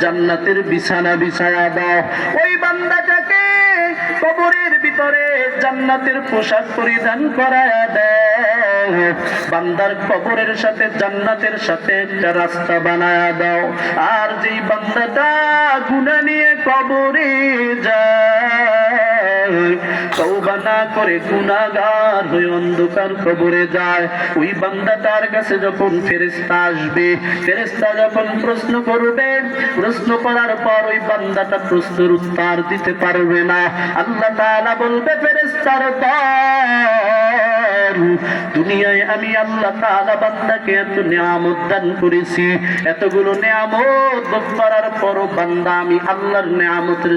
জান্নাতের বিছানা বিছায়া দাও। ওই বান্দাটাকে কবরের ভিতরে জান্নাতের পোশাক পরিধান করায়া দাও। বান্দার কবরের সাথে জান্নাতের সাথে একটা রাস্তা বানায়া দাও। আর যেই বান্দাটা গুণা নিয়ে কবরে না করে গুণাগার হয়ে অন্ধকার কবরে যায়। ওই বান্দা তার কাছে যখন ফেরেস্তা আসবে ফেরেস্তা যখন প্রশ্ন করবে, প্রশ্ন করার পর ওই বান্দাটা প্রশ্নের উত্তর দিতে পারবে না। আল্লাহ তাআলা বলবে, ফেরেশতার দুনিয়ায় আমি আল্লাহ বান্দাকে এত নিয়ামত দান করেছি। এতগুলো নিয়ামত করার বান্দা আমি আল্লাহর নিয়ামতের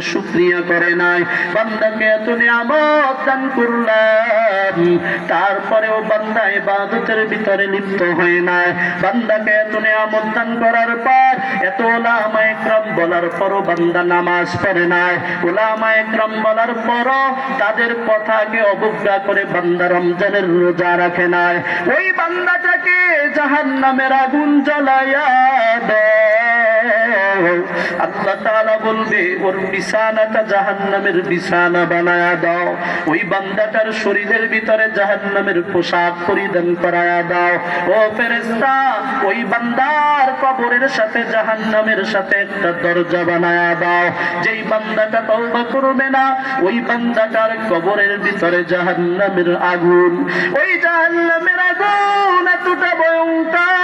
করে নাই। বান্দাকে এত নিয়ামত দান করলাম, তারপরেও বান্দা ইবাদতের ভিতরে লিপ্ত হয় নাই। বান্দাকে এত নিয়ামত দান করার পর এত ওলামা একরাম বলার পরও বান্দা নামাজ পড়ে নাই। ওলামা একরাম বলার পরও তাদের কথাকে অবজ্ঞা করে বান্দা রমজানের রোজা রাখে নাই। ওই বান্দাটাকে জাহান নামের আগুন জ্বালাইয়া দাও আল্লাহ তাআলা বলবে, ওর বিছানাটা জাহান্নামের বিছানা বানায়া দাও। ওই বান্দাটার শরীরের ভিতরে জাহান্নামের পোশাক পরিধান করায়া দাও। ও ফেরেশতা, ওই বান্দার কবরের সাথে জাহান্নামের সাথে একটা দরজা বানায়া দাও। যেই বান্দাটা তওবা করবে না, ওই বান্দাটার কবরের ভিতরে জাহান্নামের আগুন। ওই জাহান্নামের আগুন এতটা ভয়ঙ্কর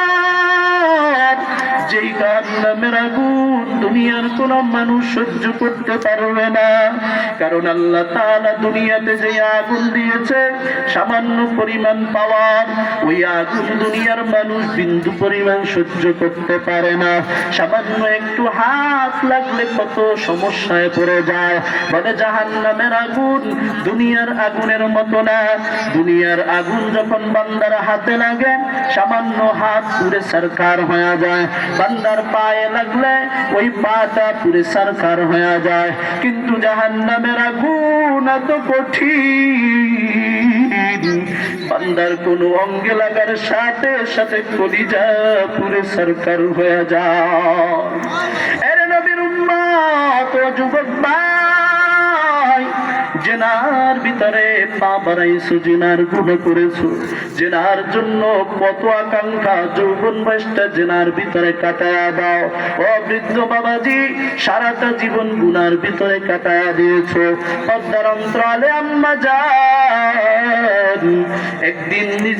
যেই জাহান্নামের আগুন দুনিয়ার কোন মানুষ সহ্য করতে পারবে না। কারণ আল্লাহ তাআলা দুনিয়াতে যে আগুন দিয়েছে, সামান্য পরিমাণ পাওয়ার, ওই আগুন দুনিয়ার মানুষ বিন্দু পরিমাণ সহ্য করতে পারে না। সামান্য একটু হাত লাগলে কত সমস্যায় পড়ে যায়। বলে জাহান্নামের আগুন দুনিয়ার আগুনের মতো না। দুনিয়ার আগুন যখন বান্দার হাতে লাগে, সামান্য হাত পুরে সরকার হয়ে যায়। বান্দার পায়ে লাগলে ওই পাটা পুরে সরকার হয়ে যায়। কিন্তু জাহান নামের আগুন এত কঠিন। বান্দার কোন অঙ্গে লাগার সাথে সাথে কলিজা পুরে সরকার হয়ে যা এর নবীর উম্মা তো যুবক ভাই জেনার ভিতরে পা বাড়াইছো, জেনার গুণ করেছ। জেনার জন্য কত আকাঙ্ক্ষা, যৌবন বয়সটা জেনার ভিতরে কাটায়া দাও। ও বৃদ্ধ বাবাজি, সারাটা জীবন গুনার ভিতরে কাটায়া দিয়েছ। পদ্মার অন্তরালে আম্মা যান, একদিন নিজে